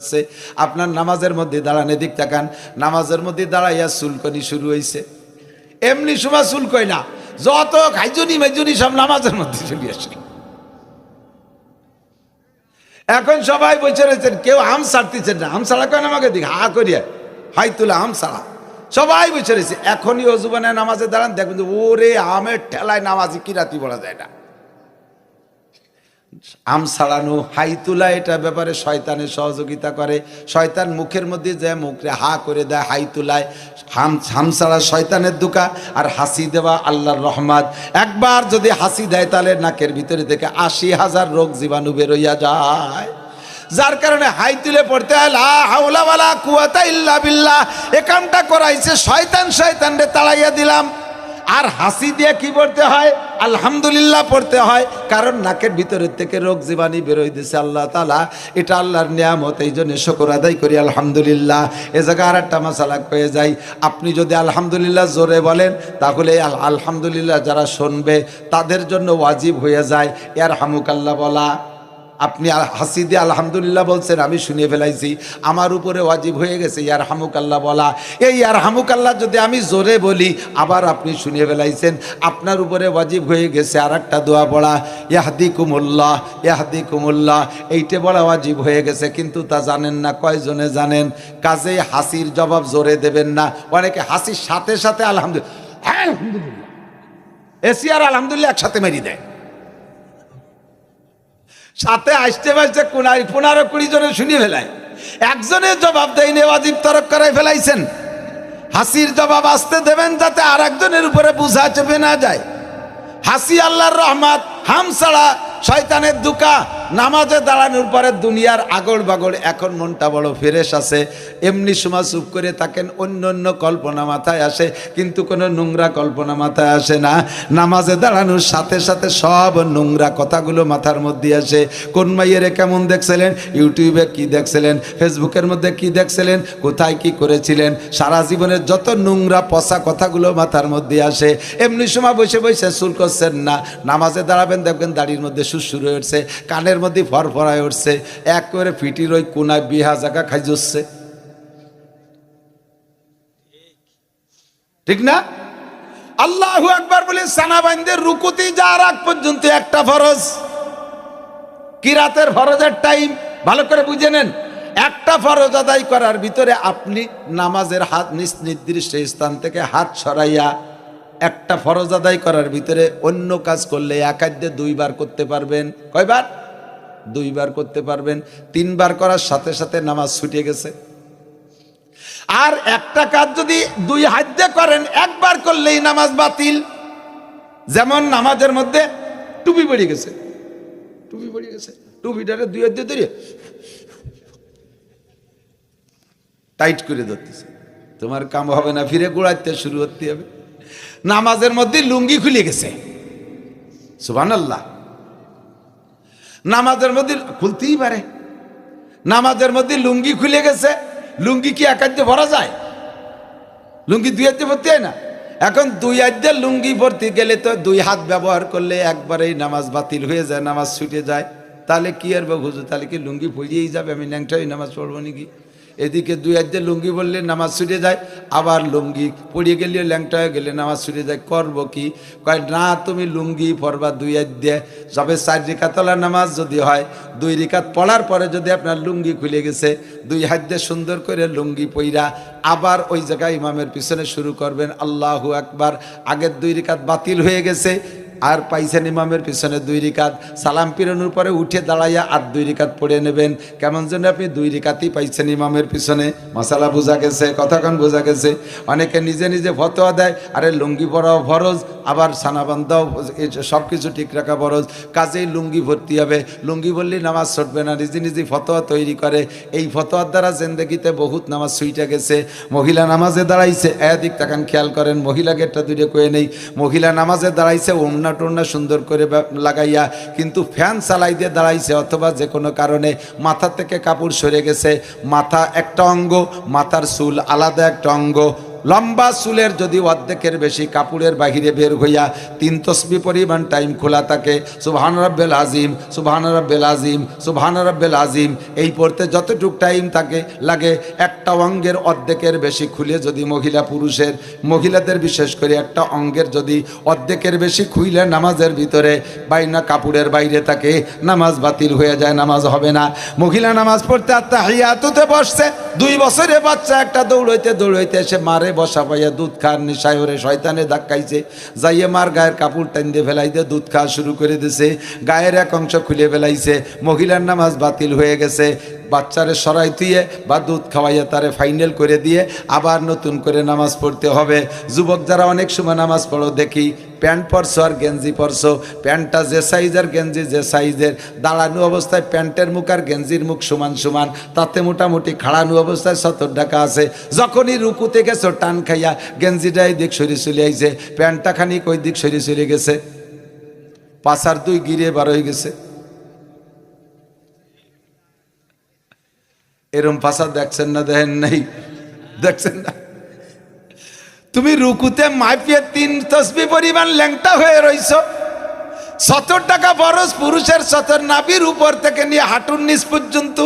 আছে আপনার নামাজের মধ্যে দাঁড়ান, এদিক তাকান। নামাজের মধ্যে দাঁড়াইয়া চুলকনি শুরু হয়েছে এমনি সময় চুলকই না। যত খাইজনি মেজনি সব নামাজের মধ্যে চলে আসে। এখন সবাই বসে রয়েছেন, কেউ আম ছাড়তেছেন না। আম ছাড়া কেন আমাকে দিক? হা করিয়া। হাই তুলে আম ছাড়া। সবাই বসে রয়েছে। এখনই অজুবানে নামাজে দাঁড়ান, দেখবেন ওরে আমের ঠেলায় নামাজি কি রাতি বলা যায় না। আম ছাড়ানো, হাই তোলা, এটা ব্যাপারে শয়তানের সহযোগিতা করে। শয়তান মুখের মধ্যে যে মুখে হা করে দেয়, হাই তোলায়, হাম হাম ছাড়া শয়তানের দুকা, আর হাসি দেওয়া আল্লাহর রহমাত। একবার যদি হাসি দেয়, তাহলে নাকের ভিতরে থেকে আশি হাজার রোগ জীবাণু বেরোইয়া যায়। যার কারণে হাই তুলে পড়তে হয়, লা হাওলা কুয়াতা ইল্লা বিল্লাহ। এ কামটা করাইছে শয়তান শয়তান রে তাড়াইয়া দিলাম। আর হাসি দিয়ে কি পড়তে হয়? আলহামদুলিল্লাহ পড়তে হয়। কারণ নাকের ভিতরের থেকে রোগ জীবাণী বেরোয় দিছে আল্লাহ তালা এটা আল্লাহর নিয়ামত, এই জন্য শকর আদায় করি, আলহামদুলিল্লাহ। এ জায়গায় আর একটা মশালা হয়ে যায়। আপনি যদি আলহামদুলিল্লাহ জোরে বলেন, তাহলে আলহামদুলিল্লাহ যারা শুনবে, তাদের জন্য ওয়াজিব হয়ে যায়। ইয়ার হামুকাল্লাহ বলা। আপনি হাসি দিয়ে আলহামদুলিল্লাহ বলছেন, আমি শুনিয়ে ফেলাইছি। আমার উপরে ওয়াজিব হয়ে গেছে, ইয়ার হামুকাল্লাহ বলা। এই ইয়ার হামুকাল্লাহ যদি আমি জোরে বলি, আবার আপনি শুনিয়ে ফেলাইছেন, আপনার উপরে ওয়াজিব হয়ে গেছে আর একটা দোয়া পড়া ইয়াহদি কুমুল্লাহ ইয়াহদি কুমুল্লাহ এইটে বলা ওয়াজিব হয়ে গেছে, কিন্তু তা জানেন না, কয়জনে জানেন? কাজেই হাসির জবাব জোরে দেবেন না। অনেকে হাসির সাথে সাথে আলহামদুলিল্লাহ আলহামদুলিল্লাহ। এসি আর আলহামদুলিল্লাহ একসাথে মেরি দেয়। সাথে আসতে বাসতে কোনায়? পনেরো কুড়ি জনে শুনিয়ে ফেলায়। একজনের জবাব দেয় নেওয়াজিব তরক করাই ফেলাইছেন। হাসির জবাব আসতে দেবেন যাতে আর একজনের উপরে বুঝা চেপে না যায়। হাসি আল্লাহর রহমাত, হাম ছাড়া শয়তানের দুকা। নামাজে দাঁড়ানোর পরে দুনিয়ার আগড় বাগড় এখন মনটা বড় ফ্রেশ আছে। এমনি সময় চুপ করে থাকেন, অন্য অন্য কল্পনা মাথায় আসে, কিন্তু কোনো নোংরা কল্পনা মাথায় আসে না। নামাজে দাঁড়ানোর সাথে সাথে সব নোংরা কথাগুলো মাথার মধ্যে আসে। কোন মাইয়েরে কেমন দেখছিলেন? ইউটিউবে কি দেখছিলেন? ফেসবুকের মধ্যে কি দেখছিলেন? কোথায় কি করেছিলেন? সারা জীবনের যত নোংরা পচা কথাগুলো মাথার মধ্যে আসে। এমনি সময় বসে বসে চুল করছেন না। নামাজে দাঁড়াবেন, দেখবেন দাড়ির মধ্যে সুসুর হয়ে উঠছে কানের মধ্যে ফরফরায় উঠছে এক করে ফিটির ওই কোনায় বিহা জায়গা খাই যাচ্ছে ঠিক না? আল্লাহু একবার বলে সানাবাইনদের রুকুতি যাওয়ার আগ পর্যন্ত একটা ফরজ। কিরাতের ফরজের টাইম? ভালো করে বুঝে নেন। একটা ফরজ আদায় করার ভিতরে আপনি নামাজের হাত নির্দিষ্ট স্থান থেকে হাত সরাইয়া একটা ফরজ আদায় করার ভিতরে অন্য কাজ করলে একাদ্যে দুইবার করতে পারবেন। কয়বার? দুইবার করতে পারবেন, তিনবার করার সাথে সাথে নামাজ ছুটে গেছে। আর একটা কাজ যদি দুই হাত করেন, একবার করলেই নামাজ বাতিল। যেমন নামাজের মধ্যে টুপি পড়ে গেছে। টুপি পড়ে গেছে। টুপিটারে দুই হাত দিয়ে ধরে টাইট করে ধরতেছে। তোমার কাম হবে না, ফিরে গোড়াইতে শুরু করতে হবে। নামাজের মধ্যে লুঙ্গি খুলে গেছে। সুবান আল্লাহ নামাজের মধ্যে খুলতেই পারে। নামাজের মধ্যে লুঙ্গি খুলে গেছে। লুঙ্গি কি একাদ্যে ভরা যায়? লুঙ্গি দুই হাতে ভর্তি হয় না? এখন দুই হাতে লুঙ্গি ভর্তি গেলে তো দুই হাত ব্যবহার করলে একবারেই নামাজ বাতিল হয়ে যায়, নামাজ ছুটে যায়। তাহলে কি আর হুজুর? তাহলে কি লুঙ্গি ফুলিয়েই যাবে? আমি ন্যাংটাই নামাজ পড়ব নাকি? এদিকে দুই হাতে লুঙ্গি বললে নামাজ ছুটে যায়, আবার লুঙ্গি পড়িয়ে গেলে ল্যাংটা হয়ে গেলে নামাজ ছুটে যায়, করব কি? কয়, না, তুমি লুঙ্গি পড়বা দুই দিয়ে সবে চার রিকাতলা নামাজ যদি হয়, দুই রিকাত পড়ার পরে যদি আপনার লুঙ্গি খুলে গেছে, দুই হাত দিয়ে সুন্দর করে লুঙ্গি পইরা আবার ওই জায়গায় ইমামের পিছনে শুরু করবেন, আল্লাহু আকবার। আগের দুই রিকাত বাতিল হয়ে গেছে আর পাইছেন ইমামের পিছনে দুই রিকাত। সালাম পিরানোর পরে উঠে দাঁড়াইয়া আর দুই রিকাত পড়ে নেবেন। কেমন যেন আপনি দুই রিকাতই পাইছেন ইমামের পিছনে। মশালা বোঝা গেছে কথাক্ষণ বোঝা গেছে। অনেকে নিজে নিজে ফতোয়া দেয়, আরে লুঙ্গি পরাও ফরজ, আবার সানাবান্ধাও সব কিছু ঠিক রাখা ফরজ। কাজেই লুঙ্গি ভর্তি হবে। লুঙ্গি বললে নামাজ ছুটবে না, নিজে নিজে ফতোয়া তৈরি করে। এই ফতোয়ার দ্বারা জেন্দেগিতে বহুত নামাজ সুইটা গেছে। মহিলা নামাজে দাঁড়াইছে, এদিক তাকান খেয়াল করেন মহিলাকে একটা দূরে কয়ে নেই। মহিলা নামাজে দাঁড়াইছে ওমনা টোনা সুন্দর করে লাগাইয়া কিন্তু ফ্যান চালাই দিয়ে দাঁড়াইছে অথবা যে কোনো কারণে মাথা থেকে কাপড় সরে গেছে। মাথা একটা অঙ্গ, মাথার চুল আলাদা একটা অঙ্গ লম্বা চুলের যদি অর্ধেকের বেশি কাপড়ের বাহিরে বের হইয়া তিন তসবি পরিমাণ টাইম খোলা থাকে, সুবহান রব্বেল আজিম, সুবহান রব্বেল আজিম, সুবহান রব্বেল আজিম, এই পড়তে যতটুক টাইম থাকে, লাগে একটা অঙ্গের অর্ধেকের বেশি খুলে যদি মহিলা পুরুষের, মহিলাদের বিশেষ করে একটা অঙ্গের যদি অর্ধেকের বেশি খুইলে নামাজের ভিতরে বাইনা কাপড়ের বাইরে থাকে, নামাজ বাতিল হয়ে যায়, নামাজ হবে না। মহিলা নামাজ পড়তে আত্মা হাইয়াতুতে বসছে, দুই বছরের বাচ্চা একটা দৌড়াইতে দৌড়াইতে এসে মারে বসা পাইয়া দুধ খার নেশায় ওরে শয়তানে ধাক্কাইছে। যাইয়ে মার গায়ের কাপড় টান দিয়ে ফেলাই দিয়ে দুধ খাওয়া শুরু করে দিছে। গায়ের এক অংশ খুলে ফেলাইছে। মহিলার নামাজ বাতিল হয়ে গেছে। বাচ্চারে সরাই তুইয়ে বা দুধ খাওয়াইয়া তারে ফাইনাল করে দিয়ে আবার নতুন করে নামাজ পড়তে হবে। যুবক যারা অনেক সময় নামাজ পড়ো, দেখি প্যান্ট পরশো আর গেঞ্জি পরশো প্যান্টটা যে সাইজের গেঞ্জি, যে সাইজের দাঁড়ানো অবস্থায় প্যান্টের মুখ আর গেঞ্জির মুখ সমান সমান। তাতে মোটামুটি খাড়ানো অবস্থায় সতর টাকা আছে। যখনই রুকুতে গেছো, টান খাইয়া গেঞ্জিটা এই দিক সরি চলে আইছে। প্যান্টটা খানিক ওই দিক সরি চলে গেছে। পাশার দুই গিরে বার হয়ে গেছে। এরম ফাঁসা দেখছেন না, দেখেন নাই? দেখছেন না? তুমি রুকুতে মাইপিয়ে তিন তসবি পরিমাণ ল্যাংটা হয়ে রইছ। সত্তর টাকা বরস পুরুষের সতর নাবির উপর থেকে নিয়ে হাঁটুর নিচ পর্যন্ত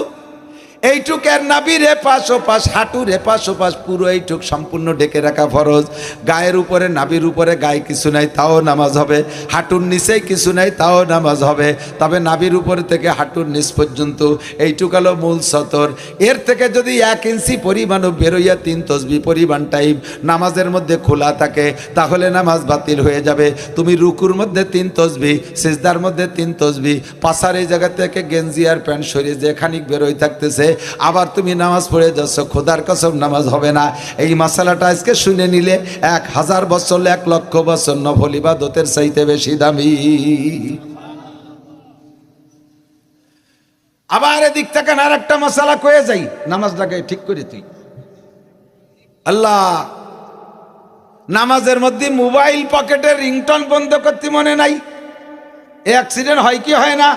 এইটুক এর নাবির এপাশ ওপাশ হাঁটুর এপাশ ওপাশ পুরো এইটুক সম্পূর্ণ ডেকে রাখা ফরজ। গায়ের উপরে নাবির উপরে গায়ে কিছু নাই, তাও নামাজ হবে। হাঁটুর নিচেই কিছু নাই, তাও নামাজ হবে। তবে নাবির উপরে থেকে হাঁটুর নিচ পর্যন্ত এইটুক হলো মূল সতর। এর থেকে যদি এক ইঞ্চি পরিমাণও বেরোইয়া তিন তসবি পরিমাণ টাইম নামাজের মধ্যে খোলা থাকে, তাহলে নামাজ বাতিল হয়ে যাবে। তুমি রুকুর মধ্যে তিন তসবি, সিজদার মধ্যে তিন তসবি, পাশার এই জায়গা থেকে গেঞ্জি আর প্যান্ট সরিয়ে যে খানিক বেরোই থাকতেছে আবার তুমি নামাজ পড়ে যাচ্ছ, খোদার কসম নামাজ হবে না। এই মশালাটা আজকে শুনে নিলে এক হাজার বছর, এক লক্ষ বছর নফল ইবাদতের চাইতে বেশি দামি। আবার এদিক থেকে আর একটা মশালা কয়ে যাই, নামাজটাকে ঠিক করে তুই। আল্লাহ, নামাজের মধ্যে মোবাইল পকেটে রিংটন বন্ধ করতে মনে নাই? অ্যাক্সিডেন্ট হয় কি হয় না?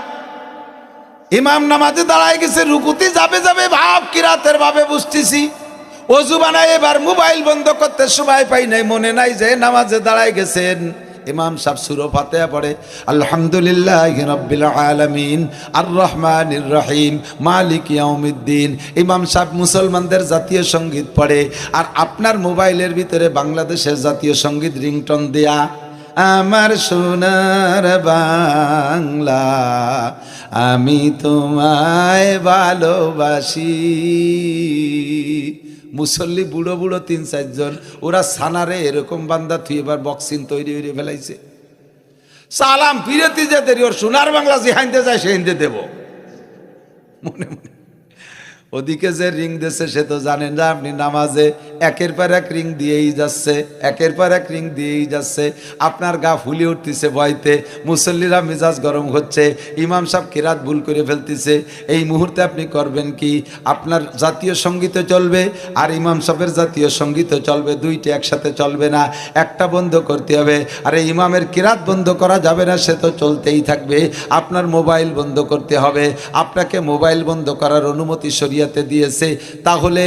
ইমাম নামাজে দাঁড়ায় গেছে, রুকুতি যাবে যাবে ভাব কিরাতের ভাবে বুঝতেছি। অজু বানায় এবার মোবাইল বন্ধ করতে সময় পাই নাই, মনে নাই যে নামাজে দাঁড়ায় গেছেন। ইমাম সাহেব সুরো ফাতেহা পড়ে, আলহামদুলিল্লাহ আলামিন আর রহমানির রহিম, মালিক ইয়াউমিদ্দিন। ইমাম সাহেব মুসলমানদের জাতীয় সংগীত পড়ে, আর আপনার মোবাইলের ভিতরে বাংলাদেশের জাতীয় সংগীত রিংটন দেয়া? আমার সোনার বাংলা, আমি তোমায় ভালোবাসি। মুসল্লি বুড়ো বুড়ো তিন চারজন, ওরা সানারে এরকম বান্দা, তুই এবার বক্সিং তৈরি হয়ে ফেলাইছে। সালাম ফিরেতে যে দেরি, ওর সোনার বাংলা যে হাইতে যায়, সে হিন্দে দেব। মনে মনে ওদিকে যে রিং দিয়েছে সে তো জানেন না, আপনি নামাজে একের পর এক রিং দিয়েই যাচ্ছে, একের পর এক রিং দিয়েই যাচ্ছে। আপনার গা ফুলে উঠতেছে ভয়তে, মুসল্লিরা মেজাজ গরম হচ্ছে, ইমাম সাহেব কিরাত ভুল করে ফেলতেছে। এই মুহূর্তে আপনি করবেন কি? আপনার জাতীয় সংগীত চলবে আর ইমাম সাহেবের জাতীয় সংগীত চলবে, দুইটি একসাথে চলবে না, একটা বন্ধ করতে হবে। আর এই ইমামের কিরাত বন্ধ করা যাবে না, সে তো চলতেই থাকবে। আপনার মোবাইল বন্ধ করতে হবে। আপনাকে মোবাইল বন্ধ করার অনুমতি সরিয়াতে দিয়েছে। তাহলে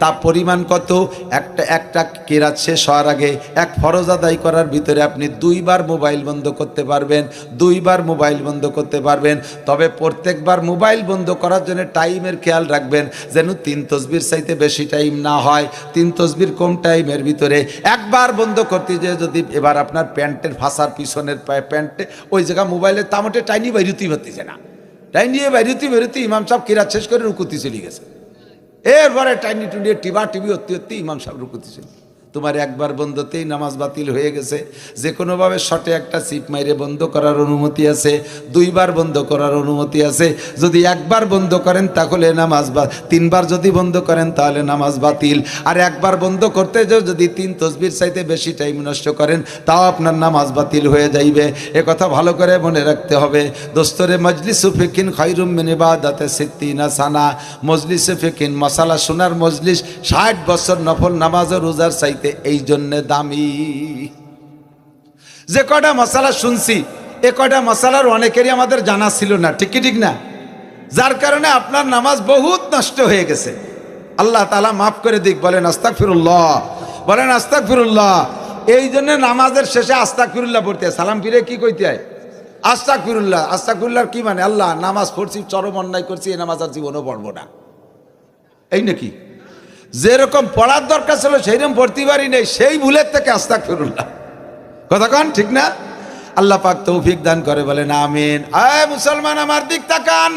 তা পরিমাণ কত? একটা একটা কেরাত শেষ হওয়ার আগে এক ফরজ আদায় করার ভিতরে আপনি দুইবার মোবাইল বন্ধ করতে পারবেন, দুইবার মোবাইল বন্ধ করতে পারবেন। তবে প্রত্যেকবার মোবাইল বন্ধ করার জন্য টাইমের খেয়াল রাখবেন যেন তিন তসবির চাইতে বেশি টাইম না হয়। তিন তসবির কম টাইমের ভিতরে একবার বন্ধ করতে যে যদি এবার আপনার প্যান্টের ফাঁসার পিছনের প্যান্টে ওই জায়গা মোবাইলের তামটে টাইনি বাইরুতেই পারতেছে না। টাইনি বেরুতি বেরুতি ইমাম সাহেব কিরাত শেষ করে রুকুতি চলে গেছে। এরপরে টাইনি টুনিয়ে টিবা টিবি অত্যি অত্যি ইমাম সাহেব রুকুতি চলে তোমার একবার বন্ধতেই নামাজ বাতিল হয়ে গেছে। যে কোনোভাবে শটে একটা সিপ মাইরে বন্ধ করার অনুমতি আছে, দুইবার বন্ধ করার অনুমতি আছে। যদি একবার বন্ধ করেন, তাহলে নামাজ বা, তিনবার যদি বন্ধ করেন, তাহলে নামাজ বাতিল। আর একবার বন্ধ করতে যদি তিন তসবির চাইতে বেশি টাইম নষ্ট করেন, তাও আপনার নামাজ বাতিল হয়ে যাইবে। এ কথা ভালো করে মনে রাখতে হবে। দোস্তরে, মজলিস ফিকিন খৈরুম মিনিবাদাতে সিদ্দিনা সানা। মজলিস ফিকিন, মশালা সোনার মজলিস, ষাট বছর নফল নামাজ ও রোজার চাইতে এই জন্যে দামি। যে কটা মশালা শুনছি, এ কটা মশালার অনেকেরই আমাদের জানা ছিল না, ঠিক ঠিক না? যার কারণে আপনার নামাজ বহুত নষ্ট হয়ে গেছে। আল্লাহ তালা মাফ করে দিক, বলেন আস্তাক ফিরুল্লাহ বলেন আস্তাক ফিরুল্লাহ এই জন্য নামাজের শেষে আস্তাক ফিরুল্লাহ পড়তে হয়। সালাম ফিরে কি কইতে হয়? আস্তাক ফিরুল্লাহ আস্তাক ফিরুল্লাহর কি মানে? আল্লাহ, নামাজ পড়ছি, চরম অন্যায় করছি, এই নামাজ আর জীবনও পড়ব না। এই নাকি? যেরকম পড়ার দরকার ছিল, সেইরকম পড়তে পারি নেই। সেই ভুলের থেকে আস্তাক ফিরুল্লাহ কথা কন, ঠিক না? আল্লাহ পাক তৌফিক দান করে, বলেন আমিন। আয় মুসলমান, আমার দিক তাকান।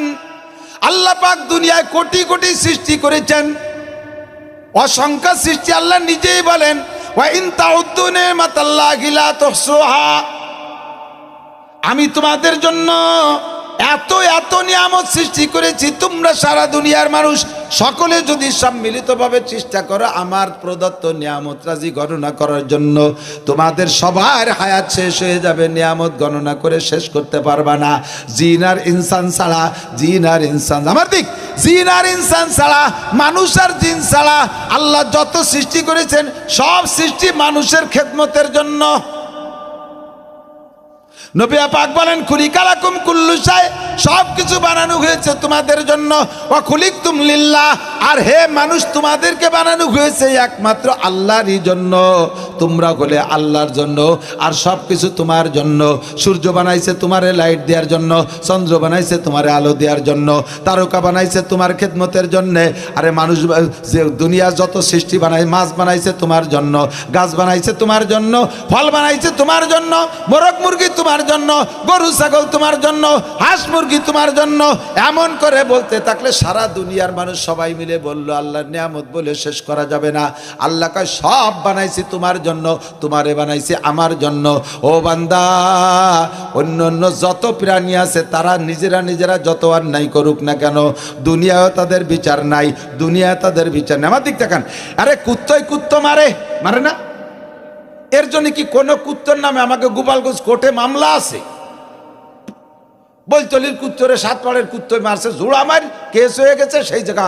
আল্লাহ পাক দুনিয়ায় কোটি কোটি সৃষ্টি করেছেন। অসংখ্য সৃষ্টি আল্লাহ নিজেই বলেন আমি তোমাদের জন্য এত এত নিয়ামত সৃষ্টি করেছি, তোমরা সারা দুনিয়ার মানুষ সকলে যদি সম্মিলিতভাবে চেষ্টা করো, আমার প্রদত্ত নিয়ামত রাজি গণনা করার জন্য, তোমাদের সবার হায়াত শেষ হয়ে যাবে, নিয়ামত গণনা করে শেষ করতে পারবা না। জিন আর ইনসান ছাড়া, জিন আর ইনসান, আমার দিক, জিন আর ইনসান ছাড়া, মানুষ আর জিন ছাড়া, আল্লাহ যত সৃষ্টি করেছেন, সব সৃষ্টি মানুষের খেদমতের জন্য। নবিয়া পাক বলেন, খুলি কালাকুম কুল্লুসায় সব কিছু বানানো হয়েছে তোমাদের জন্য। ও খুলিক তুম লিল্লাহ আর হে মানুষ, তোমাদেরকে বানানো হয়েছে একমাত্র আল্লাহরই জন্য। তোমরা হলে আল্লাহর জন্য, আর সব কিছু তোমার জন্য। সূর্য বানাইছে তোমারে লাইট দেওয়ার জন্য, চন্দ্র বানাইছে তোমারে আলো দেওয়ার জন্য, তারকা বানাইছে তোমার খেদমতের জন্য। আরে মানুষ, যে দুনিয়ার যত সৃষ্টি বানাই মাছ বানাইছে তোমার জন্য, গাছ বানাইছে তোমার জন্য, ফল বানাইছে তোমার জন্য, মোরগ মুরগি তোমার জন্য, গরু, ছাগল তোমার জন্য, হাঁস মুরগি তোমার জন্য, এমন করে বলতে থাকলে সারা দুনিয়ার মানুষ সবাই মিলে বলল, আল্লাহর নিয়ামত বলে শেষ করা যাবে না। আল্লাহ কয়, সব বানাইছি তোমার জন্য, তোমারে বানাইছি আমার জন্য। ও বান্দা, অন্য অন্য যত প্রাণী আছে, তারা নিজেরা নিজেরা যত আর নাই করুক না কেন দুনিয়াও তাদের বিচার নাই দুনিয়া তাদের বিচার নেই। আমার দিক দেখান আরে কুত্তই কুত্ত মারে মারে না? এর জন্য কি কোনো কুত্তর নামে আমাকে গোপালগঞ্জ কোর্টে মামলা আছে? বৈতলির কুত্তরে সাত পাড়ের কুত্তর মারছে জোড়া মার, কেস হয়ে গেছে, সেই জায়গা।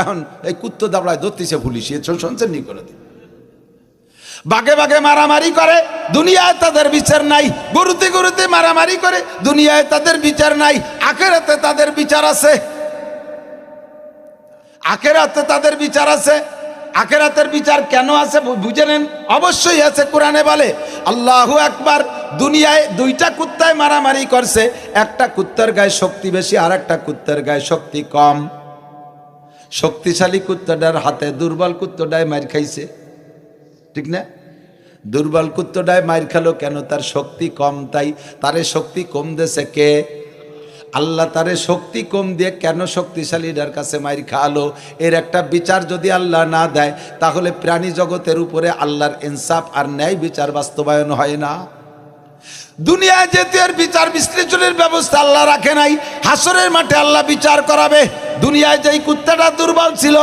এখন এই কুত্ত দাবড়ায় ধরতেছে পুলিশ, এ শুনছেন নি করে বাগে বাগে মারামারি করে, দুনিয়ায় তাদের বিচার নাই, গরুতে গরুতে মারামারি করে, দুনিয়ায় তাদের বিচার নাই, আখেরাতে তাদের বিচার আছে। আখেরাতে তাদের বিচার আছে। আখেরাতের বিচার কেন আছে বুঝে নেন। অবশ্যই আছে, কোরআনে বলে, আল্লাহু একবার দুনিয়ায় দুইটা কুত্তায় মারামারি করছে, একটা কুত্তার গায়ে শক্তি বেশি আর একটা কুত্তার গায়ে শক্তি কম। শক্তিশালী কুত্তাটার হাতে দুর্বল কুত্তটায় মার খাইছে। ঠিক না? দুর্বল কুত্তটায় মার খেলো কেন? তার শক্তি কম, তাই তারে শক্তি কম দেছে কে? আল্লাহ তারে শক্তি কম দিয়ে কেন শক্তিশালীদের কাছে মাইর খাওয়ালো? এর একটা বিচার যদি আল্লাহ না দেয়, তাহলে প্রাণী জগতের উপরে আল্লাহর ইনসাফ আর ন্যায় বিচার বাস্তবায়ন হয় না। দুনিয়ায় যেহেতু এর বিচার বিশ্লেষণের ব্যবস্থা আল্লাহ রাখে নাই, হাসরের মাঠে আল্লাহ বিচার করাবে। দুনিয়ায় যেই কুত্তাটা দুর্বল ছিল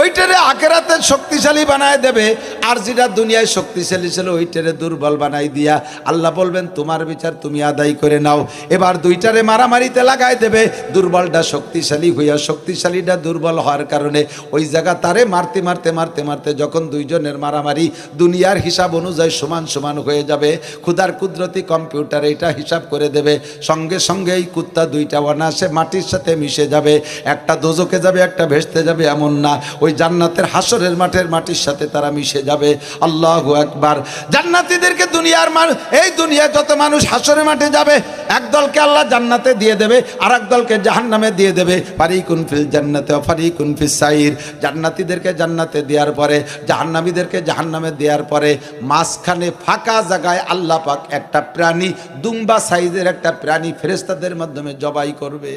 ওইটারে আখেরাতে শক্তিশালী বানায় দেবে, আর যেটা দুনিয়ায় শক্তিশালী ছিল ওইটারে দুর্বল বানাই দিয়া। আল্লাহ বলবেন, তোমার বিচার তুমি আদায় করে নাও। এবার দুইটারে মারামারিতে লাগাই দেবে, দুর্বলটা শক্তিশালী হইয়া শক্তিশালীটা দুর্বল হওয়ার কারণে। ওই জায়গা তারে মারতে মারতে মারতে মারতে যখন দুইজনের মারামারি দুনিয়ার হিসাব অনুযায়ী সমান সমান হয়ে যাবে, ক্ষুধার কুদরতি কম্পিউটার এটা হিসাব করে দেবে। সঙ্গে সঙ্গে এই কুত্তা দুইটা অনাসে মাটির সাথে মিশে যাবে, একটা দোজকে যাবে, একটা ভেসতে যাবে, এমন না। ওই জান্নাতের হাসরের মাঠের মাটির সাথে তারা মিশে যাবে। আল্লাহ একবার জান্নাতীদেরকে দুনিয়ার মানুষ এই দুনিয়ায় যত মানুষ হাসরের মাঠে যাবে, এক দলকে আল্লাহ জান্নাতে দিয়ে দেবে আর এক দলকে জাহান্নামে দিয়ে দেবে। ফারিকুন ফিল জান্নাতে ফারিকুন ফিস সাইর। জান্নাতীদেরকে জান্নাতে দেওয়ার পরে, জাহান্নামীদেরকে জাহান্নামে দেওয়ার পরে, মাঝখানে ফাঁকা জায়গায় আল্লাহ পাক একটা প্রাণী, দুম্বা সাইজের একটা প্রাণী ফেরেস্তাদের মাধ্যমে জবাই করবে।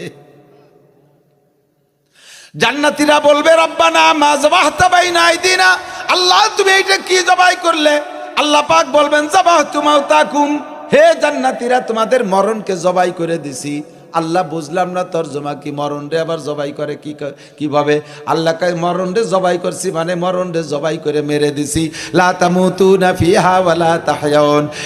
জান্নাতীরা বলবে, রব্বানা মা তাবাই বাইনা আইদিনা। আল্লাহ, তুমি এইটা কি জবাই করলে? আল্লাহ পাক বলবেন জবাহ তুমাও তাকুম হে জান্নাতিরা, তোমাদের মরণকে জবাই করে দিছি। আল্লাহ বুঝলাম না তর্জমা কি মরণ রে? আবার জবাই করে কি ক- কীভাবে? আল্লাহ কয়, মরণ রে জবাই করছি মানে মরণ রে জবাই করে মেরে দিছি।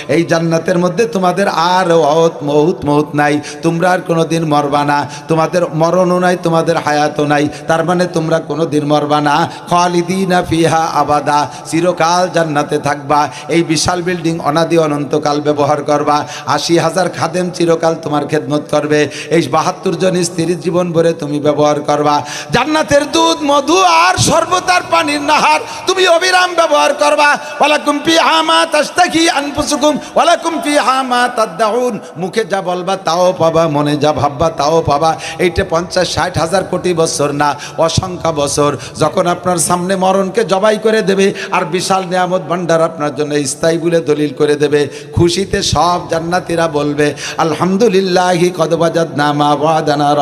এই জান্নাতের মধ্যে তোমাদের আর অত মহুত মহুত নাই। তোমরা আর কোনোদিন মরবা না। তোমাদের মরণও নাই, তোমাদের হায়াতও নাই। তার মানে তোমরা কোনোদিন মরবা না। খালিদি খালিদিনা ফিহা আবাদা। চিরকাল জান্নাতে থাকবা। এই বিশাল বিল্ডিং অনাদি অনন্তকাল ব্যবহার করবা। আশি হাজার খাদেম চিরকাল তোমার খেদমত করবে। এই বাহাত্তর জন স্ত্রীর জীবন ভরে তুমি ব্যবহার করবা। জান্নাতের দুধ, মধু আর সর্বতার পানির নাহার তুমি অবিরাম ব্যবহার করবা। ওয়ালাকুম ফি হামা তাস্তাকি আনফুসুকুম, ওয়ালাকুম ফি হামা তাদদাউন। মুখে যা বলবা তাও পাবা, মনে যা ভাববা তাও পাবা। এইটা পঞ্চাশ, ষাট হাজার কোটি বছর না, অসংখ্য বছর। যখন আপনার সামনে মরণকে জবাই করে দেবে আর বিশাল নিয়ামত ভান্ডার আপনার জন্য স্থায়ী বলে দলিল করে দেবে, খুশিতে সব জান্নাতিরা বলবে, আলহামদুলিল্লাহি কদবাজাদ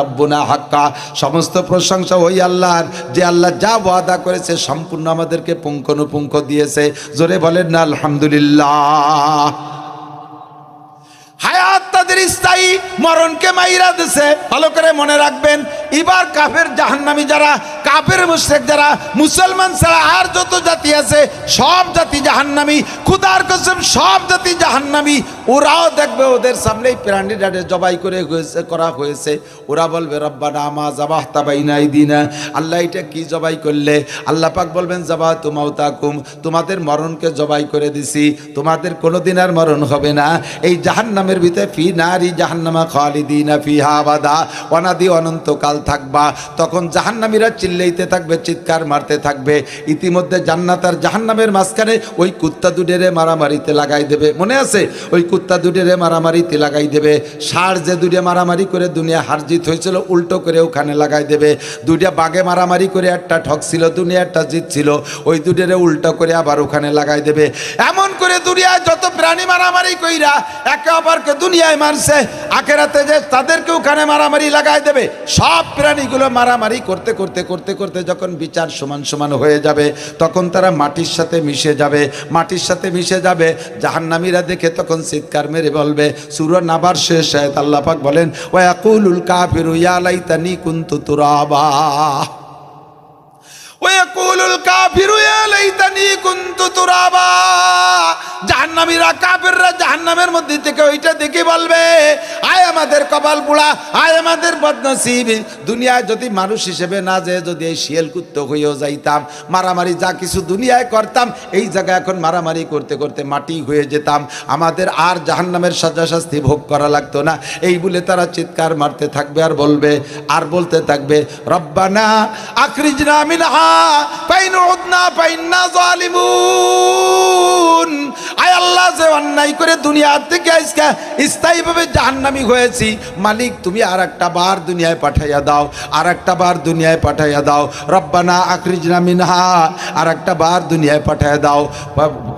রব্বুনা হাক্কা। সমস্ত প্রশংসা ওই আল্লাহর, যে আল্লাহ যা ওয়াদা করেছে সম্পূর্ণ আমাদেরকে পুঙ্খানুপুঙ্খ দিয়েছে। জোরে বলেন না, আলহামদুলিল্লাহ। তাদের স্থায়ী মরণকে মাইরা দিছে। ভালো করে মনে রাখবেন, এবার কাফের জাহান্নামি যারা, কাফের মুশরিক যারা, মুসলমান ছাড়া আর যত জাতি আছে, সব জাতি জাহান্নামি, খুদার কসম, সব জাতি জাহান্নামি। ওরাও দেখবে ওদের সামনেই প্রাণীটাকে জবাই করে হয়েছে, করা হয়েছে। ওরা বলবে, রব্বানা আমা জাবাহ তাবাইনাই দিনা আল্লাহ এটা কি জবাই করলে? আল্লাহ পাক বলবেন জাবাহ তুমাও তাকুম তোমাদের মরণকে জবাই করে দিছি। তোমাদের কোনোদিন আর মরণ হবে না। এই জাহান্নামের ভিতরে ফি নারী জাহান্নামা খালিদিনা ফিহা আবাদা, অনাদি অনন্তকাল থাকবা। তখন জাহান্নামীরা চিল্লাইতে থাকবে, চিৎকার মারতে থাকবে। ইতিমধ্যে জান্নাত আর জাহান্নামের মাঝখানে ওই কুত্তা দুডেরে মারামারিতে লাগাই দেবে। মনে আছে? ওই কুত্তা দুডেরে মারামারিতে লাগাই দেবে। ষাঁড় যে দুটে মারামারি করে দুনিয়া হারজিত হয়েছিল, উল্টো করে ওখানে লাগাই দেবে। দুইটা বাঘে মারামারি করে একটা ঠকছিল দুনিয়া একটা জিতছিল ওই দুডেরে উল্টো করে আবার ওখানে লাগাই দেবে। এমন করে দুনিয়ায় যত প্রাণী মারামারি কইরা, একে অপরকে দুনিয়ায় মারছে, আখেরাতে যে তাদেরকে ওখানে মারামারি লাগাই দেবে। সব প্রাণীগুলো মারামারি করতে করতে করতে করতে যখন বিচার সমান সমান হয়ে যাবে, তখন তারা মাটির সাথে মিশে যাবে, মাটির সাথে মিশে যাবে। জাহান্নামীরা দেখে তখন চিৎকার মেরে বলবে, সুর নাবার শেষ হয় আল্লাহ পাক বলেন ওয়াকুলুল কাফিরু লাইতানি কুনতু তুরাবা। জাহান্নামীরা কাফিররা জাহান্নামের মধ্যে থেকে ওইটা দেখে বলবে আমাদের কপাল পোড়া আয় আমাদের বদনসিব। দুনিয়ায় যদি মানুষ হিসেবে না যে, যদি এই শিয়াল কুত্ত হয়েও যাইতাম, মারামারি যা কিছু দুনিয়ায় করতাম, এই জায়গায় এখন মারামারি করতে করতে মাটি হয়ে যেতাম। আমাদের আর জাহান্নামের সাজা শাস্তি ভোগ করা লাগতো না। এই বলে তারা চিৎকার মারতে থাকবে আর বলবে, আর বলতে থাকবে, রব্বানা আখরিজনা মিনহা, ফাইন উদনা ফাইন্না জালিমুন। আয় আল্লাহ, যে অন্যায় করে দুনিয়ার থেকে আজকে স্থায়ীভাবে জাহান্নামি হয়েছি মালিক, তুমি আর একটা বার দুনিয়ায় পাঠাইয়া দাও আর একটা বার দুনিয়ায় পাঠাইয়া দাও। রব্বানা আখরিজনা মিনহা আর একটা বার দুনিয়ায় পাঠাইয়া দাও।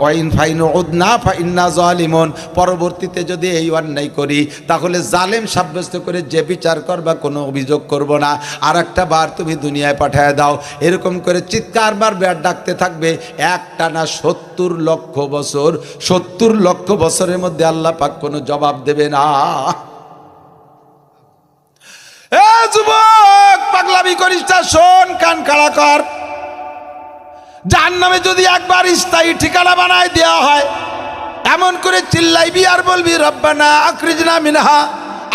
ওয়াইন ফাইন উদনা ফাইন্না জালিমুন। পরবর্তীতে যদি এই অন্যায় করি, তাহলে জালেম সাব্যস্ত করে যে বিচার করবা, কোনো অভিযোগ করব না। আর একটা বার তুমি দুনিয়ায় পাঠায় দাও। এরকম করে চিৎকার বার বের ডাকতে থাকবে একটা না সত্তর লক্ষ বছর। সত্তর লক্ষ বছরের মধ্যে আল্লাহ পাক কোনো জবাব দেবে না। এ যুবক, পাগলামি করিস না, শোন, কান খাড়া কর। যার নামে যদি একবার স্থায়ী ঠিকানা বানায় দেওয়া হয়, এমন করে চিল্লাইবি আর বলবি, রব্বানা আখরিজনা মিনহা।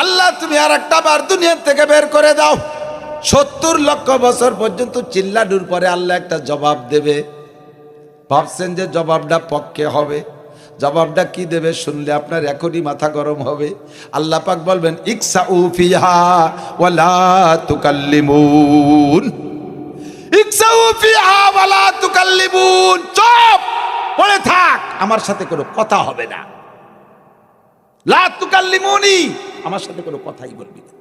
আল্লাহ, তুমি আর একটা বার দুনিয়ার থেকে বের করে দাও। সত্তর লক্ষ বছর পর্যন্ত চিল্লাডুর পরে আল্লাহ একটা জবাব দেবে। ভাবছেন যে জবাবটা পক্ষে হবে। জবাবটা কি দেবে শুনলে? আপনার এখনই মাথা গরম হবে। আল্লাহ পাক বলবেন ইকসা উফিহা ওয়ালা তুকাল্লিমুন। ইকসাউ ফিহা ওয়ালা তুকাল্লিমুন। চুপ! পড়ে থাক। আমার সাথে কোনো কথা হবে না। লা তুকাল্লিমুনি। আমার সাথে কোনো কথাই বলবি না।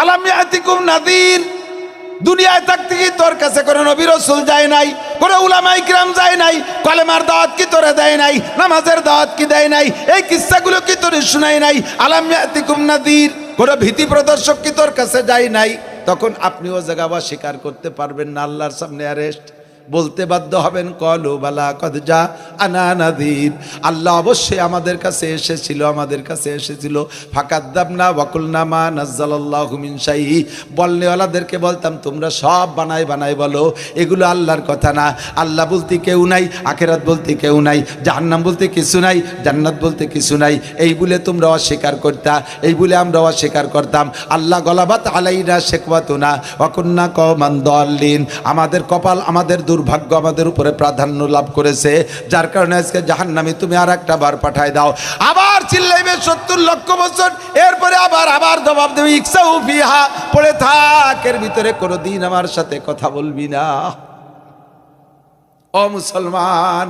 আলাম ইয়াতিকুম নাদির। দুনিয়ায় থাকতে কি তোর কাছে কোনো নবী রসুল যায় নাই? কোনো উলামাই কিরাম যায় নাই? কলেমার দাওয়াত কি তোরে দেয় নাই? নামাজের দাওয়াত কি দেয় নাই? এই কিস্সাগুলো কি তোর শুনাই নাই? আলাম ইয়াতিকুম নাদির। কোনো ভীতি প্রদর্শক কি তোর কাছে যায় নাই? তখন আপনিও জায়গা স্বীকার করতে পারবেন না, আল্লাহর সামনে অ্যারেস্ট। বলতে বাধ্য হবেন, কলু বালা কদজা আনা নাদির। আল্লাহ অবশ্যই আমাদের কাছে এসেছিল, আমাদের কাছে এসেছিল। ফাঁকাদ্দাবনা বকুলনামা নাজ্জালাল্লাহ মিন শাহি বলনেওয়ালাদেরকে বলতাম, তোমরা সব বানাই বানাই বলো, এগুলো আল্লাহর কথা না। আল্লাহ বলতে কেউ নাই, আখেরাত বলতে কেউ নাই, জাহান্নাম বলতে কিছু নাই, জান্নাত বলতে কিছু নাই। এই বলে তোমরা অস্বীকার করতা, এই বলে আমরা অস্বীকার করতাম। আল্লাহ গলাবাত আলাইনা শেখবাতো না অকন্যা কমান দলিন আমাদের কপাল আমাদের দুর্ভাগ্য দুর্ভাগ্য আমাদের উপরে প্রাধান্য লাভ করেছে। যার কারণে আজকে জাহান নামে তুমি আর একটা বার পাঠায় দাও। আবার চিল্লাইবে সত্তর লক্ষ বছর। এরপরে আবার আবার জবাব দেবে ইকসা উফিহা পড়ে থাকের ভিতরে কোনো দিন আমার সাথে কথা বলবি না। ও মুসলমান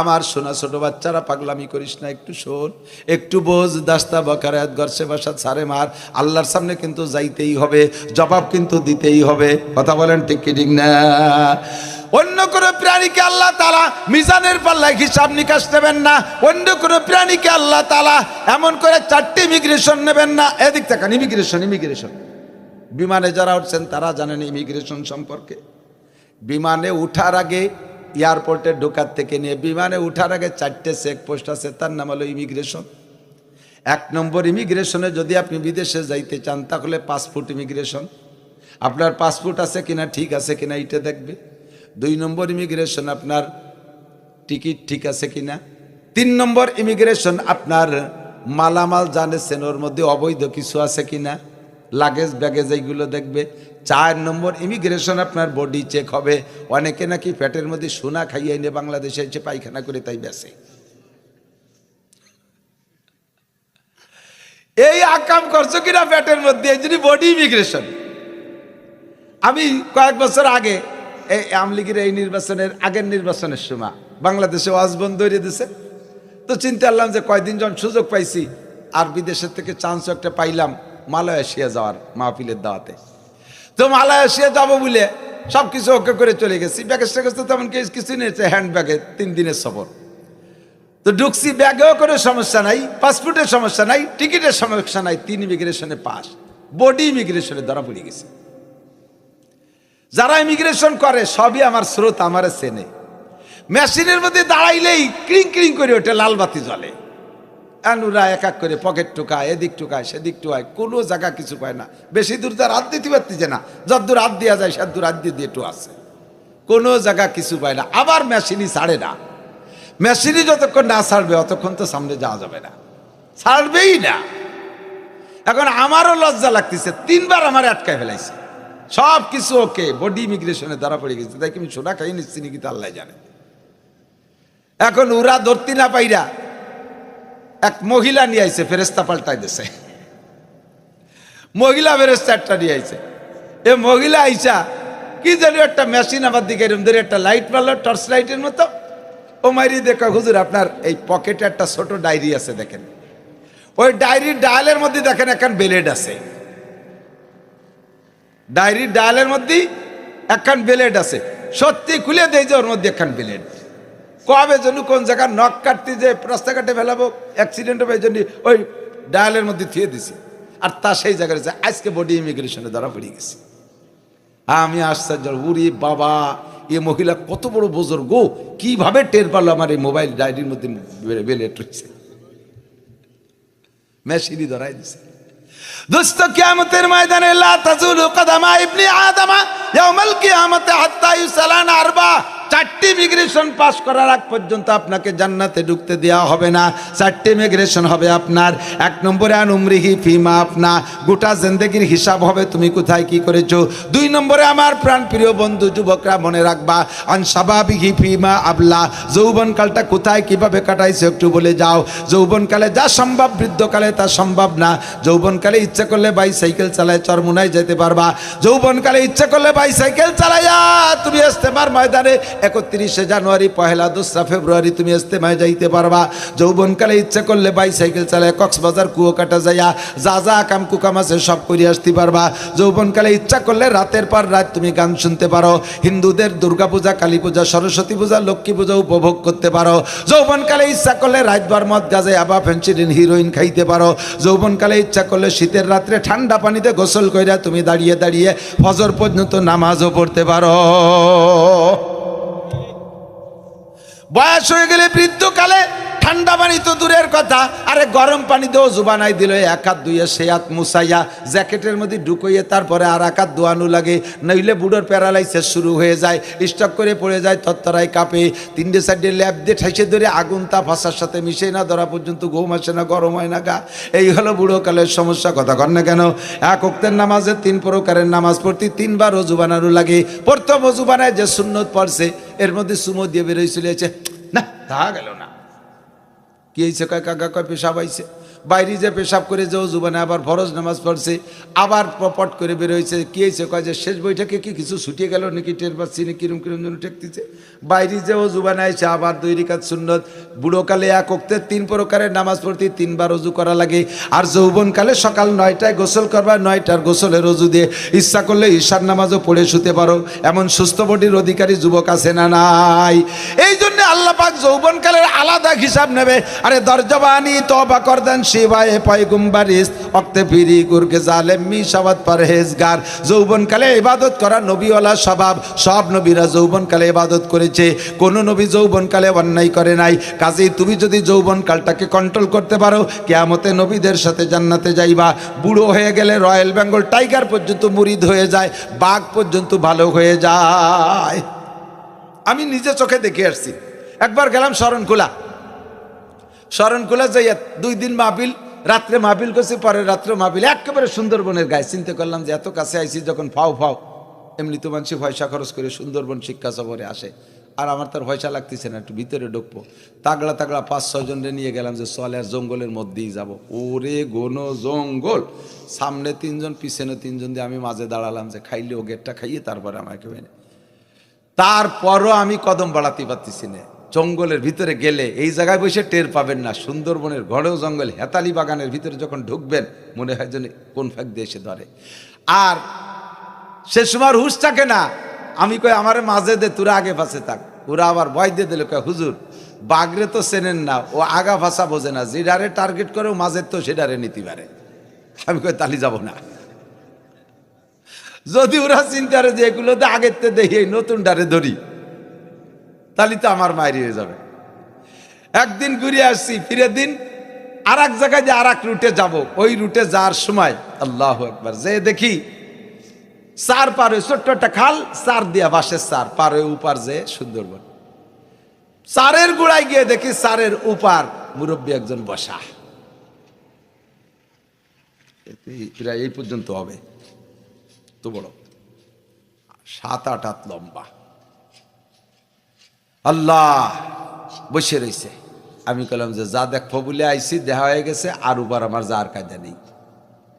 আমার সোনা ছোট বাচ্চারা পাগলামি করিস না, একটু শোন। একটু বোঝ, দাস্তা বকারাত গর্ষে বাসা ছাড়ে মার। আল্লাহর সামনে কিন্তু যাইতেই হবে, জবাব কিন্তু দিতেই হবে। কথা বলেন ঠিক কি, ঠিক না? অন্য কোনো প্রাণীকে আল্লাহ তালা মিজানের পাল্লায় হিসাব নিকাশ নেবেন না, অন্য কোনো প্রাণীকে আল্লাহ তালা এমন করে চারটি ইমিগ্রেশন নেবেন না। এদিক থাকেন ইমিগ্রেশন ইমিগ্রেশন বিমানে যারা উঠছেন তারা জানেন ইমিগ্রেশন সম্পর্কে। বিমানে উঠার আগে এয়ারপোর্টে ঢোকার থেকে নিয়ে বিমানে উঠার আগে চারটে চেকপোস্ট আছে, তার নাম হলো ইমিগ্রেশন। এক নম্বর ইমিগ্রেশনে যদি আপনি বিদেশে যাইতে চান, তাহলে পাসপোর্ট ইমিগ্রেশন। আপনার পাসপোর্ট আছে কিনা, ঠিক আছে কিনা এটা দেখবে। দুই নম্বর ইমিগ্রেশন আপনার টিকিট ঠিক আছে কিনা। তিন নম্বর ইমিগ্রেশন আপনার মালামাল জানেছেন ওর মধ্যে অবৈধ কিছু আছে কিনা। লাগেজ ব্যাগেজ এইগুলো দেখবে। চার নম্বর ইমিগ্রেশন আপনার বডি চেক হবে। অনেকে নাকি পেটের মধ্যে সোনা খাইয়ে এনে বাংলাদেশে এসে পায়খানা করে তাই বেসে এই আকাম করছ কিনা পেটের মধ্যে? এই জন্য বডি ইমিগ্রেশন আমি কয়েক বছর আগে এই আমলিগির এই নির্বাচনের, আগের নির্বাচনের সময় বাংলাদেশে ওয়াজ বন্ধ হয়ে দিছে। তো চিন্তা করলাম যে কয়দিন যখন সুযোগ পাইছি, আর বিদেশের থেকে চান্স একটা পাইলাম। মালয়েশিয়া যাওয়ার মাহফিলের দাওয়াতে। তো মালয়েশিয়া যাব বলে সব কিছু ওকে করে চলে গেছি। ব্যাগের ট্যাগেজ তো তেমন কিছু নিয়েছে হ্যান্ড ব্যাগে তিন দিনের সফর। তো ঢুকছি ব্যাগেও কোনো সমস্যা নাই পাসপোর্টের সমস্যা নাই টিকিটের সমস্যা নাই, তিন ইমিগ্রেশনে পাস বডি ইমিগ্রেশনে ধরা পড়ে গেছে। যারা ইমিগ্রেশন করে, সবই আমার স্রোত, আমার চেনে। মেশিনের মধ্যে দাঁড়াইলেই ক্রিং ক্রিং করে ওঠে, লাল বাতি জ্বলে। আনুরা এক এক করে পকেট টোকায় এদিক টোকায় সেদিক টোকায় কোনো জায়গা কিছু পায় না। বেশি দূর তার হাত দিতে পারতেছে না। যদ্দূর হাত দেওয়া যায় সেদূর হাত দিয়ে দিয়ে আছে কোনো জায়গা কিছু পায় না। আবার মেশিনই ছাড়ে না। মেশিনই যতক্ষণ না ছাড়বে, অতক্ষণ তো সামনে যাওয়া যাবে না। ছাড়বেই না। এখন আমারও লজ্জা লাগতেছে। তিনবার আমার আটকায় ফেলাইছে। সব কিছু ওকে। বডি ইমিগ্রেশনে ধরা পড়ে গেছে। তাই কি আমি সোনা খাই নিচ্ছি নাকি আল্লাহ জানে। এখন ওরা ধরতি না পাইরা এক মহিলা নিয়ে আইছে ফেরেস্তা পাল্টাই দিছে মহিলা ফেরেস্তা একটা নিয়ে আইছে। এ মহিলা আইসা, কি জানি একটা মেশিন আমার দিকে একটা লাইট মারলো, টর্চ লাইটের মতো। ও মাইরি দেখা, হুজুর, আপনার এই পকেটে একটা ছোট ডায়েরি আছে দেখেন। ওই ডায়েরির ডায়ালের মধ্যে দেখেন এখন বেলেড আছে। ডায়েরির ডায়ালের মধ্যে একখান বেলেড আছে। সত্যি খুলে দেয় যে ওর মধ্যে একখান বেলেড। কবে জন্য কোন জায়গায় নখ কাটতে যে রাস্তাঘাটে ফেলাবো? অ্যাক্সিডেন্ট হবে জন্য ওই ডায়ালের মধ্যে থুয়ে দিছি। আর তা সেই জায়গায় আজকে বডি ইমিগ্রেশনে ধরা পড়ে গেছি। আমি আশ্চর্য। উরি বাবা, এ মহিলা কত বড় বোঝর গো কীভাবে টের পারল আমার এই মোবাইল ডায়েরির মধ্যে বেলেট রয়েছে? মেশিনই ধরাই দিছে। দোস্ত, কিয়ামতের ময়দানে লা তাজুলু কদামা ইবনি আদামা, ইয়াউমাল কিয়ামতে হাত্তা ইউসালান আরবা। চারটি ইমিগ্রেশন পাস করার আগ পর্যন্ত আপনাকে জান্নাতে ঢুকতে দেওয়া হবে না। চারটি ইমিগ্রেশন হবে আপনার। এক নম্বরে আন উমরিহি ফিমা আপনা। গোটা জিন্দেগির হিসাব হবে তুমি কোথায় কি করেছ। দুই নম্বরে আমার প্রাণ প্রিয় বন্ধু, যুবকরা মনে রাখবা, আন সাবাবিহি ফিমা আবলা। যৌবনকালটা কোথায় কীভাবে কাটাইছে একটু বলে যাও। যৌবনকালে যা সম্ভব, বৃদ্ধকালে তা সম্ভব না। যৌবনকালে ইচ্ছা করলে বাইসাইকেল চালায় চরমুনায় যেতে পারবা। যৌবনকালে ইচ্ছা করলে বাইসাইকেল চালাইয়া তুমি ইস্তেমার ময়দানে। একত্রিশে জানুয়ারি, পহেলা দোসরা ফেব্রুয়ারি তুমি ইস্তেমায় যাইতে পারবা। যৌবনকালে ইচ্ছা করলে বাইসাইকেল চালায়, কক্সবাজার, কুয়োকাটা যাইয়া যা যা কাম কুকাম আছে সব করে আসতে পারবা। যৌবনকালে ইচ্ছা করলে রাতের পর রাত তুমি গান শুনতে পারো। হিন্দুদের দুর্গাপূজা কালী পূজা, সরস্বতী পূজা, লক্ষ্মী পূজা উপভোগ করতে পারো। যৌবনকালে ইচ্ছা করলে রাতবার মদ গাজে আবা ফেন্সিডিন হিরোইন খাইতে পারো। যৌবনকালে ইচ্ছা করলে শীতের রাত্রে ঠান্ডা পানিতে গোসল কইরা তুমি দাঁড়িয়ে দাঁড়িয়ে ফজর পর্যন্ত নামাজও পড়তে পারো। বয়স হয়ে গেলে বৃদ্ধকালে ঠান্ডা পানি তো দূরের কথা। আরে গরম পানি দিয়েও জুবানাই দিল এক হাত দুইয়ে সে হাত মুসাইয়া জ্যাকেটের মধ্যে ঢুকইয়ে তারপরে আর এক হাত দোয়ানো লাগে। নইলে বুড়োর প্যারালাইসিস শুরু হয়ে যায়, স্টক করে পড়ে যায় থরথরাই কাঁপে। তিনটে সাইডে ল্যাব দিয়ে ঠাইসে ধরে আগুন তা ভাষার সাথে মিশে না, ধরা পর্যন্ত ঘুম আসে না, গরম হয় না গা। এই হলো বুড়োকালের সমস্যা, কথা কর না কেন? এক অক্তের নামাজে তিন প্রকারের নামাজ পড়তে তিনবার অজু বানানো লাগে। প্রথম অজু বানায় যে সুন্নত পড়ছে, এর মধ্যে সুমো দিয়ে বেরোয় চলেছে না, তা গেল না কি হয়েছে কয় কাকা কয় পেশাব আইছে বাইরে যে পেশাব করে যে জুবানে আবার ফরজ নামাজ পড়ছে, আবার পট করে বেরোইছে। কি হয়েছে? কয় যে শেষ বইটাকে কি কিছু ছুটিয়ে গেল নাকি টের পাচ্ছি না, কিরম কিরম যেন ঠেকতেছে। বাইরে যে ও জুবানে আইছে আবার দুই রিকাত সুন্নত। বুড়োকালে এক অক্তে তিন প্রকারের নামাজ পড়তে তিনবার অজু করা লাগে। আর যৌবনকালে সকাল নয়টায় গোসল করবা, নয়টার গোসলের অজু দিয়ে ইচ্ছা করলে ঈশার নামাজও পড়ে শুতে পারো। এমন সুস্থ বডির অধিকারী যুবক আছে না নাই? এই জন্য আল্লাহ পাক যৌবনকালের আলাদা হিসাব নেবে। আরে দরজবানি তবা করদেন শিবায় পয়গুম্বারিস অক্তে ফিরি গুরকে জালেম মি সাবাত পরহেজগার যৌবনকালে ইবাদত করা নবীওয়ালা স্বভাব। সব নবীরা যৌবনকালে ইবাদত করেছে। কোন নবী যৌবনকালে অন্যায় করে নাই। কাজেই তুমি যদি যৌবনকালটাকে কন্ট্রোল করতে পারো, কেয়ামতে নবীদের সাথে জান্নাতে যাইবা। বুড়ো হয়ে গেলে রয়্যাল বেঙ্গল টাইগার পর্যন্ত মুরিদ হয়ে যায়। বাঘ পর্যন্ত ভালো হয়ে যায়। আমি নিজে চোখে দেখে আসছি। একবার গেলাম শরণখোলা। শরণখোলা যাইয়া দুই দিন মাহবিল রাত্রে মাহবিল করছি পরে রাত্রে মাহবিল একেবারে সুন্দরবনের গায়ে চিন্তা করলাম যে এত কাছে আইছি যখন ফাও ফাও, এমনি তো মানুষ পয়সা খরচ করে সুন্দরবন শিক্ষা সফরে আসে। আর আমার তার পয়সা লাগতেছে না, একটু ভিতরে ঢুকবো। তাগড়া তাগড়া পাঁচ ছজনরে নিয়ে গেলাম যে চলে আর জঙ্গলের মধ্যেই যাব। ওরে গোন জঙ্গল। সামনে তিনজন, পিছনে তিনজন দিয়ে আমি মাঝে দাঁড়ালাম যে খাইলে ও গেটটা খাইয়ে তারপরে আমাকে তারপরও আমি কদম বাড়াতে পারতেছি না। জঙ্গলের ভিতরে গেলে এই জায়গায় বসে টের পাবেন না। সুন্দরবনের ঘরেও জঙ্গল, হেতালি বাগানের ভিতরে যখন ঢুকবেন, মনে হয় যেন কোন দিয়ে এসে ধরে। আর সে সময় হুশ থাকে না। আমি কই, আমার মাঝে দে, তোরা আগে পাশে থাক। ওরা আবার ভয় দিয়ে দিল কয় হুজুর, বাগরে তো চেনেন না, ও আগা ভাষা বোঝে না, যেডারে টার্গেট করে, ও মাঝের তো সেডারে নিতে পারে। আমি কই, তালি যাব না। যদি ওরা চিন্তা যে এগুলোতে আগের তো দেখি নতুন ডারে ধরি। তাহলে তো আমার মায়ের হয়ে যাবে। একদিন ঘুরে আসছি, ফিরে দিন আর এক জায়গায় যে আর এক রুটে যাব, ওই রুটে যাওয়ার সময়, আল্লাহ একবার যে দেখি চার পার হয়ে ছোট্ট একটা খাল, চার দিয়া বাসের চার, পার হয়ে উপার যে সুন্দরবন। চারের গোড়ায় গিয়ে দেখি চারের উপার মুরব্বী একজন বসা। এই পর্যন্ত হবে। তো বড় সাত আট হাত লম্বা। আল্লাহ বসে রয়েছে আমি কলাম যে, যা দেখব বলে আইসি দেখা হয়ে গেছে, আর উবার আমার যার কায়দা নেই।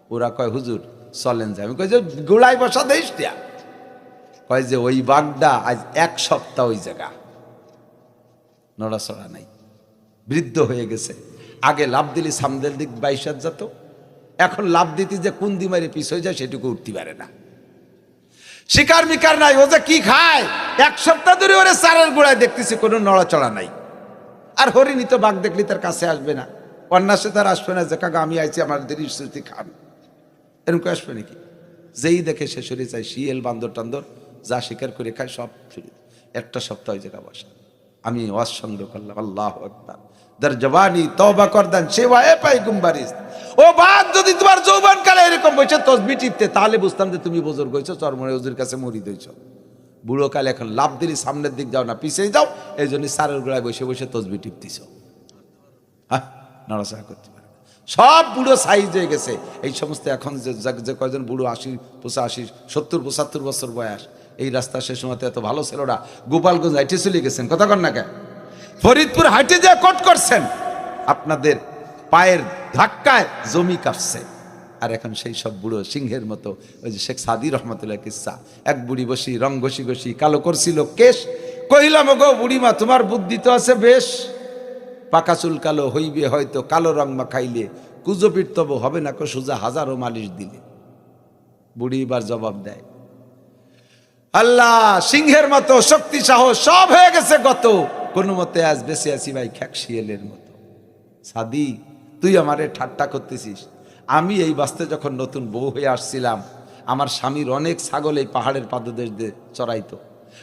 ওরা কয়, হুজুর, চলেন যে আমি কই যে, গোড়ায় বসা দেশ দিয়া? কয় যে, ওই বাগদা আজ এক সপ্তাহ ওই জায়গা। নড়াচড়া নাই। বৃদ্ধ হয়ে গেছে। আগে লাভ দিলি সামদের দিক বাইশ হাত যেত। এখন লাভ দিতে যে কোন দিমারে পিছ হয়ে যায়, সেটুকু উঠতে পারে না। শিকার মিকার নাই, ও যে কি খায়? এক সপ্তাহ ধরে ওরে চারের গোড়ায় দেখতেছি, কোনো নড়াচড়া নাই। আর হরিণী তো বাঘ দেখলি তার কাছে আসবে না। অন্যাসে তার আসবে না, যে কাকা, আমি আইছি আমার দেরি স্মৃতি খান। এরকম আসবে নাকি? যেই দেখে সে শরীর চাই শিয়েল, বান্দর, টান্দর, যা শিকার করে খায়, সব শরীর একটা সপ্তাহ ওই জায়গা বসা। আমি ওয়াজ সংগ্রহ করলাম, আল্লাহ একবার দার জবানি তবা করদান সেবা এ পাই গুম্বারিস ও বাদ, যদি তোমার যৌবন কালে এরকম বসে তসবি টিপতে, তাহলে বুঝতাম যে তুমি বজর গইছো চরমরে ওজুর কাছে মরি দইছ বুড়ো কালে এখন লাভ দিলি, সামনের দিক যাও না, পিছিয়ে যাও এই জন্য সারের গোড়ায় বসে বসে তসবি টিপতিছ। হ্যাঁ নড়াচড়া করতে পারে সব বুড়ো সাইজ হয়ে গেছে, এই সমস্ত এখন যে যে- কয়জন বুড়ো, আশি, পঁচাশি, সত্তর, পঁচাত্তর বছর বয়স, এই রাস্তা সে সময়তে এত ভালো ছিল না। গোপালগঞ্জ হাইটে চলে গেছেন, কথা কন না কেন? ফরিদপুর হাইটে যে কট করছেন, আপনাদের পায়ের ধাক্কায় জমি কাঁপছে। আর এখন সেই সব বুড়ো সিংহের মতো ওই যে শেখ সাদি রহমতুল্লাহ কিসা, এক বুড়ি বসি, রং ঘষি ঘষি, কালো করছিল, কেশ, কহিলাম গো বুড়িমা, তোমার বুদ্ধি তো আছে বেশ। পাকা চুল কালো হইবে হয়তো, কালো রং মাখাইলে কুজো তব হবে না কো সোজা হাজারো মালিশ দিলে। বুড়ি এবার জবাব দেয়, আল্লাহ, সিংহের মতো শক্তি, সাহস, সব হয়ে গেছে গত। কোনো মতে আজ বেঁচে আছি ভাই খ্যাক শিয়ালের মতো। সাদি তুই আমারে ঠাট্টা করতেছিস। আমি এই বাস্তে যখন নতুন বউ হয়ে আসছিলাম, আমার স্বামীর অনেক ছাগল এই পাহাড়ের পাদদেশ দিয়ে চড়াইতো।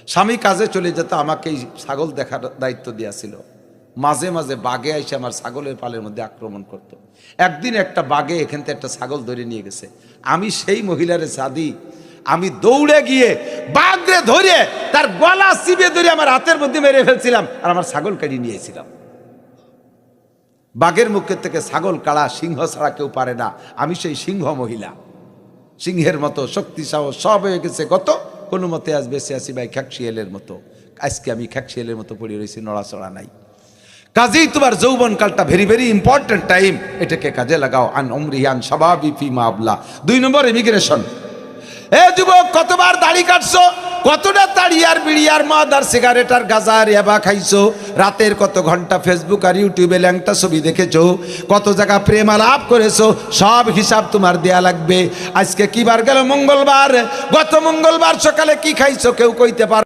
স্বামী কাজে চলে যেত, আমাকে এই ছাগল দেখার দায়িত্ব দিয়েছিল। মাঝে মাঝে বাঘে এসে আমার ছাগলের পালের মধ্যে আক্রমণ করত। একদিন একটা বাঘে এখান থেকে একটা ছাগল ধরে নিয়ে গেছে। আমি সেই মহিলারে সাদি আমি দৌড়ে গিয়ে বাঘরে ধরে তার গলা চিবে ধরে আমার হাতের মধ্যে মেরে ফেলছিলাম আর আমার ছাগল কাটিয়ে নিয়েছিলাম বাঘের মুখের থেকে ছাগল, কাড়া, সিংহ ছাড়া কেউ পারে না। আমি সেই সিংহ মহিলা। সিংহের মতো শক্তি সাহস সব হয়ে গেছে কত? কোনো মতে আজ বেঁচে আছি ভাই খ্যাকশিয়ালের মতো। আজকে আমি খ্যাকশিয়ালের মতো পড়ে রয়েছি, নড়াচড়া নাই। কাজেই তোমার যৌবনকালটা ভেরি ভেরি ইম্পর্টেন্ট টাইম এটাকে কাজে লাগাও। আন অমরিয়ান স্বাভাবিক ফি মাবলা দুই নম্বর ইমিগ্রেশন। এ যুবক, কতবার দাড়ি কাটছো? কতটা তাড়িয়ার বিড়িয়ার বিড়ি মদ আর সিগারেট আর গাঁজা আর এবা খাইছো? রাতের কত ঘণ্টা ফেসবুক আর ইউটিউবে ল্যাংটা ছবি দেখেছ? কত জায়গা প্রেম আলাপ করেছ? সব হিসাব তোমার দেয়া লাগবে। আজকে কিবার গেল মঙ্গলবার? গত মঙ্গলবার সকালে কি খাইছো? কেউ কইতে পার